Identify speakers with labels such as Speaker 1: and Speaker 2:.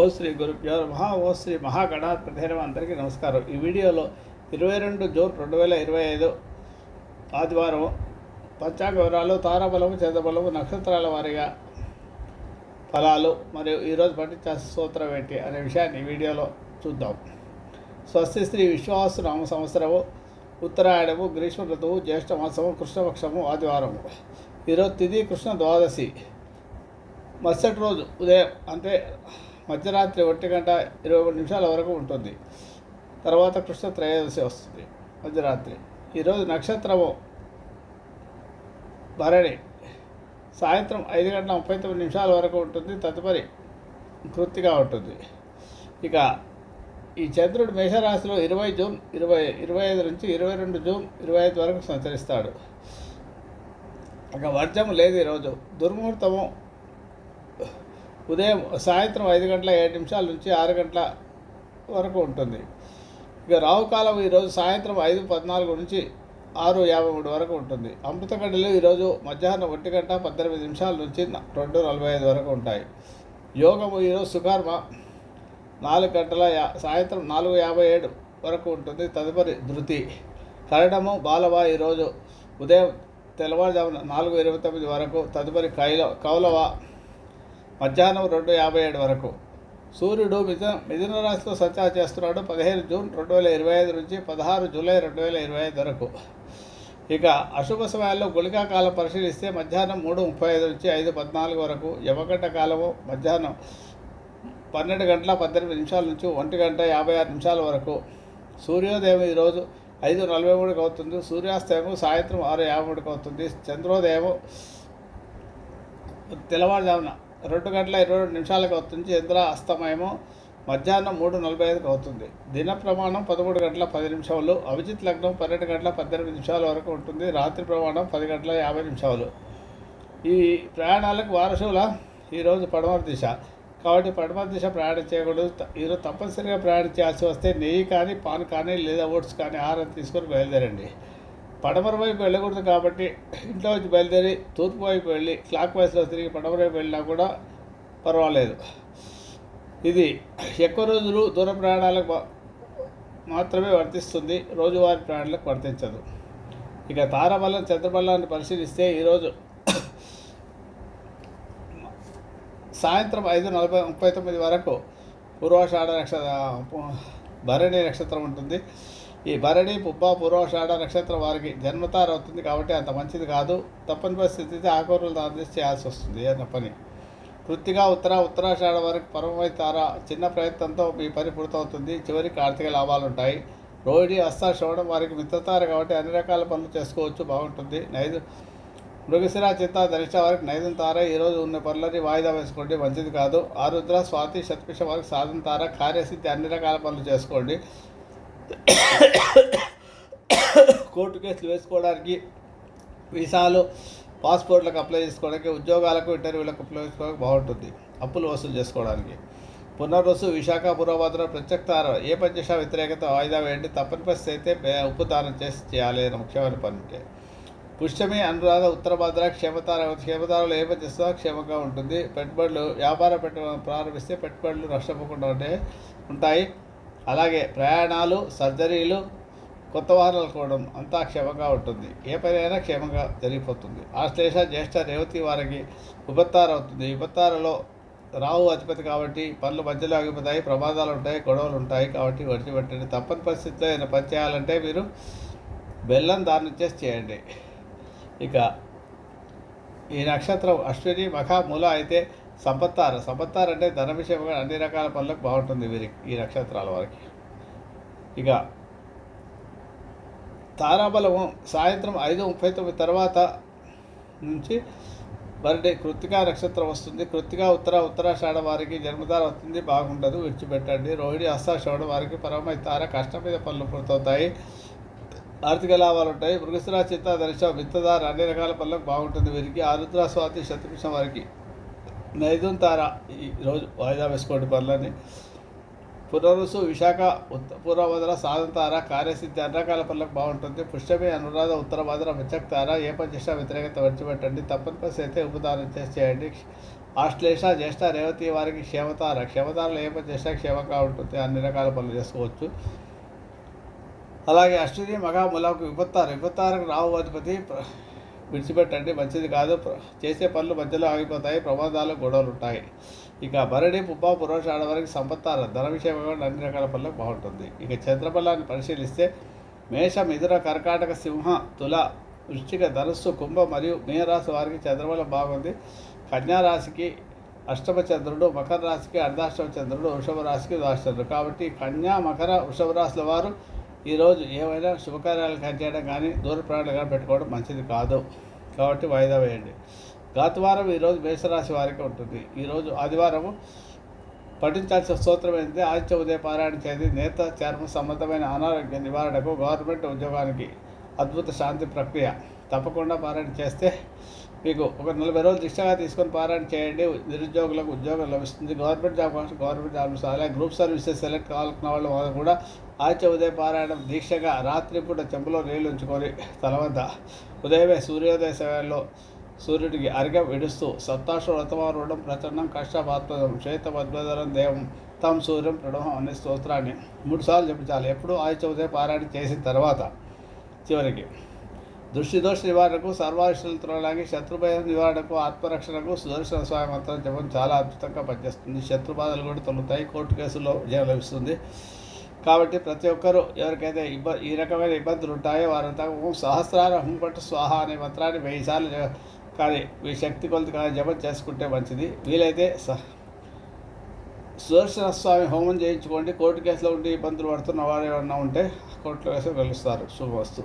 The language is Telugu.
Speaker 1: ఓ శ్రీ గురుభ్యో మహా ఓ శ్రీ మహాగణాధిపతి అందరికీ నమస్కారం. ఈ వీడియోలో ఇరవై రెండు జూన్ రెండు వేల ఇరవై ఐదు ఆదివారం పంచాంగ వివరాలు తారాబలము చంద్రబలము నక్షత్రాల వారీగా ఫలాలు మరియు ఈరోజు పఠించాల్సిన సూత్రం ఏంటి అనే విషయాన్ని ఈ వీడియోలో చూద్దాం. స్వస్తి శ్రీ విశ్వాసు నామ సంవత్సరము ఉత్తరాయణము గ్రీష్మ ఋతువు జ్యేష్ఠమాసము కృష్ణపక్షము ఆదివారము. ఈరోజు తిది కృష్ణ ద్వాదశి. మరుసటి రోజు ఉదయం అంటే మధ్యరాత్రి ఒంటి గంట ఇరవై మూడు నిమిషాల వరకు ఉంటుంది. తర్వాత కృష్ణ త్రయోదశి వస్తుంది. మధ్యరాత్రి. ఈరోజు నక్షత్రము భరణి. సాయంత్రం ఐదు గంటల ముప్పై తొమ్మిది నిమిషాల వరకు ఉంటుంది. తదుపరి కృతిగా ఉంటుంది. ఇక ఈ చంద్రుడు మేషరాశిలో ఇరవై జూన్ ఇరవై ఇరవై ఐదు నుంచి ఇరవై రెండు జూన్ ఇరవై ఐదు వరకు సంచరిస్తాడు. ఇక వర్జం లేదు ఈరోజు దుర్ముహూర్తము ఉదయం సాయంత్రం ఐదు గంటల ఏడు నిమిషాల నుంచి ఆరు గంటల వరకు ఉంటుంది. ఇక రావుకాలం ఈరోజు సాయంత్రం ఐదు పద్నాలుగు నుంచి ఆరు యాభై మూడు వరకు ఉంటుంది. అమృతగడ్డలు ఈరోజు మధ్యాహ్నం ఒంటి గంట పద్దెనిమిది నిమిషాల నుంచి రెండు నలభై ఐదు వరకు ఉంటాయి. యోగము ఈరోజు సుకర్మ నాలుగు గంటల యా సాయంత్రం నాలుగు యాభై ఏడు వరకు ఉంటుంది. తదుపరి ధృతి. కరడము బాలవ ఈరోజు ఉదయం తెల్లవారుజామున నాలుగు ఇరవై తొమ్మిది వరకు తదుపరి కైల కౌలవ మధ్యాహ్నం రెండు యాభై ఏడు వరకు. సూర్యుడు మిథున మిథున రాశిలో సంచారం చేస్తున్నాడు. పదిహేను జూన్ రెండు వేల ఇరవై ఐదు నుంచి పదహారు జూలై రెండు వేల ఇరవై ఐదు వరకు. ఇక అశుభ సమయాల్లో గుళికా కాలం పరిశీలిస్తే మధ్యాహ్నం మూడు ముప్పై ఐదు నుంచి ఐదు పద్నాలుగు వరకు యమగంట కాలము మధ్యాహ్నం పన్నెండు గంటల పద్దెనిమిది నిమిషాల నుంచి ఒంటి గంట యాభై ఆరు నిమిషాల వరకు. సూర్యోదయం ఈరోజు ఐదు నలభై మూడుకి అవుతుంది. సూర్యాస్తయము సాయంత్రం ఆరు యాభై మూడుకి అవుతుంది. చంద్రోదయము తెల్లవారుజామున రెండు గంటల ఇరవై రెండు నిమిషాలకు అవుతుంది చంద్ర అస్తమయము. మధ్యాహ్నం మూడు నలభై ఐదుకి అవుతుంది. దిన ప్రమాణం పదమూడు గంటల పది నిమిషాలు. అభిజిత్ లగ్నం పన్నెండు గంటల పద్దెనిమిది నిమిషాల వరకు ఉంటుంది. రాత్రి ప్రమాణం పది గంటల యాభై నిమిషాలు. ఈ ప్రయాణాలకు వారసుల ఈరోజు పడమర దిశ. కాబట్టి పడమర దిశ ప్రయాణం చేయకూడదు. ఈరోజు తప్పనిసరిగా ప్రయాణం చేయాల్సి వస్తే నెయ్యి కానీ పాన్ కానీ లేదా ఓట్స్ కానీ ఆహారం తీసుకొని బయలుదేరండి. పడమర వైపు వెళ్ళకూడదు కాబట్టి ఇంట్లో నుంచి బయలుదేరి తూర్పు వైపు వెళ్ళి క్లాక్ వైస్లో తిరిగి పడమర వైపు వెళ్ళినా కూడా పర్వాలేదు. ఇది ఎక్కువ రోజులు దూర ప్రయాణాలకు మా- మాత్రమే వర్తిస్తుంది. రోజువారీ ప్రయాణాలకు వర్తించదు. ఇక తారాబలం చంద్రబలాన్ని పరిశీలిస్తే ఈరోజు సాయంత్రం ఐదు నలభై ముప్పై తొమ్మిది వరకు పూర్వాషాఢ నక్షత్ర భరణి నక్షత్రం ఉంటుంది. ఈ భరణి పుబ్బ పురోషాఢ నక్షత్రం వారికి జన్మతార అవుతుంది కాబట్టి అంత మంచిది కాదు. తప్పని పరిస్థితి ఆకూరలు దాని చేయాల్సి వస్తుంది అన్న పని. కృత్తిగా ఉత్తర ఉత్తరాషాఢ వరకు పరమై తార చిన్న ప్రయత్నంతో మీ పని పూర్తవుతుంది. చివరికి ఆర్థిక లాభాలు ఉంటాయి. రోహిణి హస్త శ్రవణం వారికి మిత్రతార కాబట్టి అన్ని రకాల పనులు చేసుకోవచ్చు బాగుంటుంది. నైదు మృగశిర చింత దరిష్ట వారికి నైదం తార. ఈరోజు ఉన్న పనులని వాయిదా వేసుకోండి మంచిది కాదు. ఆరుద్ర స్వాతి శతపిష వారికి సాధన తార కార్యసిద్ధి అన్ని రకాల పనులు చేసుకోండి. కోర్టు కేసులు వేసుకోవడానికి వీసాలు పాస్పోర్ట్లకు అప్లై చేసుకోవడానికి ఉద్యోగాలకు ఇంటర్వ్యూలకు అప్లై చేసుకోవడానికి బాగుంటుంది. అప్పులు వసూలు చేసుకోవడానికి. పునర్వసు విశాఖ పురోభద్ర ప్రత్యక్తార ఏ పంచశ వ్యతిరేకత వాయిదా వేయండి. తప్పని పరిస్థితి అయితే ఉపదానం చేసి చేయాలి అని ముఖ్యమైన పని ఉంటే పుష్యమి అనురాధ ఉత్తరభద్ర క్షేమతార క్షేమతారలో ఏ పని చేస్తుందో క్షేమంగా ఉంటుంది. పెట్టుబడులు వ్యాపార పెట్టడం ప్రారంభిస్తే పెట్టుబడులు నష్టపోకుండా ఉంటే ఉంటాయి. అలాగే ప్రయాణాలు సర్జరీలు కొత్త వాహనాలు కొనడం అంతా క్షేమంగా ఉంటుంది. ఏ పని అయినా క్షేమంగా జరిగిపోతుంది. ఆశ్లేష జ్యేష్ఠ రేవతి వారికి ఉపత్తార అవుతుంది ఉపత్తారలో రావు అధిపతి కాబట్టి పనులు మధ్యలో ఆగిపోతాయి ప్రమాదాలు ఉంటాయి గొడవలు ఉంటాయి కాబట్టి విడిచిపెట్టండి తప్పని పరిస్థితిలో ఏదైనా పని చేయాలంటే మీరు బెల్లం దానం చేసి చేయండి. ఇక ఈ నక్షత్రం అశ్విని మఖ మూల అయితే సంపత్తారు సంపత్తారు అంటే ధన విషయంగా అన్ని రకాల పనులకు బాగుంటుంది వీరికి ఈ నక్షత్రాల వారికి. ఇక తారాబలము సాయంత్రం ఐదు ముప్పై తొమ్మిది తర్వాత నుంచి బర్త్డే కృత్తికా నక్షత్రం వస్తుంది. కృత్తికా ఉత్తర ఉత్తరాషాఢ వారికి జన్మతార వస్తుంది. బాగుండదు విడిచిపెట్టండి. రోహిణి అస్తాషాఢ వారికి పరమై తార కష్టం మీద పనులు పూర్తవుతాయి. ఆర్థిక లాభాలు ఉంటాయి. మృగశిరా చిత్త దర్శ విత్తదార అన్ని రకాల పనులకు బాగుంటుంది వీరికి. ఆరుద్ర స్వాతి శతభిషం వారికి. నైదున్ తార ఈ రోజు వాయిదా వేసుకోండి పనులని పునరుసు విశాఖ ఉత్త పూర్వభద్ర సాధంతార కార్యసిద్ధి అన్నకాల పనులకు బాగుంటుంది. పుష్యమి అనురాధ ఉత్తర భద్ర మిచ్చక్తార ఏ పని చేసినా వ్యతిరేకత విడిచిపెట్టండి. తప్పని పరిస్థితి అయితే ఉపదానం చేసి చేయండి. ఆశ్లేష జ్యేష్ఠ రేవతి వారికి క్షేమతార క్షేమతారలు ఏ పని చేసినా క్షేమంగా ఉంటుంది. అన్ని రకాల పనులు చేసుకోవచ్చు. అలాగే అశ్విని మగ ములకు విపత్తారు విపత్తారకు రావు అధిపతి విడిచిపెట్టండి. మంచిది కాదు. చేసే పనులు మధ్యలో ఆగిపోతాయి. ప్రమాదాలు గొడవలు ఉంటాయి. ఇక భరణి పుబ్బ పురోషాడ వరకు సంపత్తారు ధన విషయంగా అన్ని రకాల పనులకు బాగుంటుంది. ఇక చంద్రబలాన్ని పరిశీలిస్తే మేష మిథున కర్కాటక సింహ తుల వృష్టిక ధనస్సు కుంభ మరియు మీనరాశి వారికి చంద్రబలం బాగుంది. కన్యా రాశికి అష్టమ చంద్రుడు మకర రాశికి అర్ధాష్టమ చంద్రుడు వృషభ రాశికి ద్వాష్టముడు కాబట్టి కన్యా మకర వృషభ రాశుల వారు ఈరోజు ఏవైనా శుభకార్యాలు కానీ చేయడం కానీ దూర ప్రయాణాలు కానీ పెట్టుకోవడం మంచిది కాదు. కాబట్టి వాయిదా వేయండి. గతవారం ఈరోజు మేషరాశి వారికి ఉంటుంది. ఈరోజు ఆదివారము పఠించాల్సిన స్తోత్రం ఏంటంటే ఆదిత్య ఉదయ పారాయణ చేసి నేత చర్మ సంబంధమైన అనారోగ్య నివారణకు గవర్నమెంట్ ఉద్యోగానికి అద్భుత శాంతి ప్రక్రియ. తప్పకుండా పారాయణ చేస్తే మీకు ఒక నలభై రోజులు దీక్షగా తీసుకొని పారాయణ చేయండి. నిరుద్యోగులకు ఉద్యోగం లభిస్తుంది. గవర్నమెంట్ జాబ్ కోసం గవర్నమెంట్ జాబ్ అలాగే గ్రూప్ సర్వీసెస్ సెలెక్ట్ కావాలనుకున్న వాళ్ళు వాళ్ళు కూడా ఆదిత్య ఉదయ పారాయణం దీక్షగా రాత్రిపూట చెంబులో నీళ్ళు ఉంచుకొని తర్వాత ఉదయమే సూర్యోదయ సమయంలో సూర్యుడికి అర్ఘ్యం విడుస్తూ సప్తాశ్వ వ్రతమారుడం ప్రచండం శ్వేత పద్మధరం దేవం తం సూర్యం ప్రణవం అనే స్తోత్రాన్ని మూడుసార్లు జపించాలి. ఎప్పుడు ఆయుచ ఉదయ పారాయణ చేసిన తర్వాత చివరికి దృష్టి దోష నివారణకు సర్వాయుషులు త్రోలాగి శత్రుభయం నివారణకు ఆత్మరక్షణకు సుదర్శన స్వామి మంత్రం జపం చాలా అద్భుతంగా పనిచేస్తుంది. శత్రు బాధలు కూడా తొలుగుతాయి కోర్టు కేసుల్లో విజయం లభిస్తుంది. కాబట్టి ప్రతి ఒక్కరూ ఎవరికైతే ఇబ్బ ఈ రకమైన ఇబ్బందులు ఉంటాయో వారంతా ఓం సహస్రార హుం స్వాహ అనే మంత్రాన్ని వెయ్యి సార్లు కానీ మీ శక్తి కొలత కానీ జపం చేసుకుంటే మంచిది. వీలైతే స సుదర్శన స్వామి హోమం చేయించుకోండి. కోర్టు కేసులో ఉండి ఇబ్బందులు పడుతున్న వారు ఏమన్నా ఉంటే కోర్టులో వేసి వెలుస్తారు. శుభవస్తు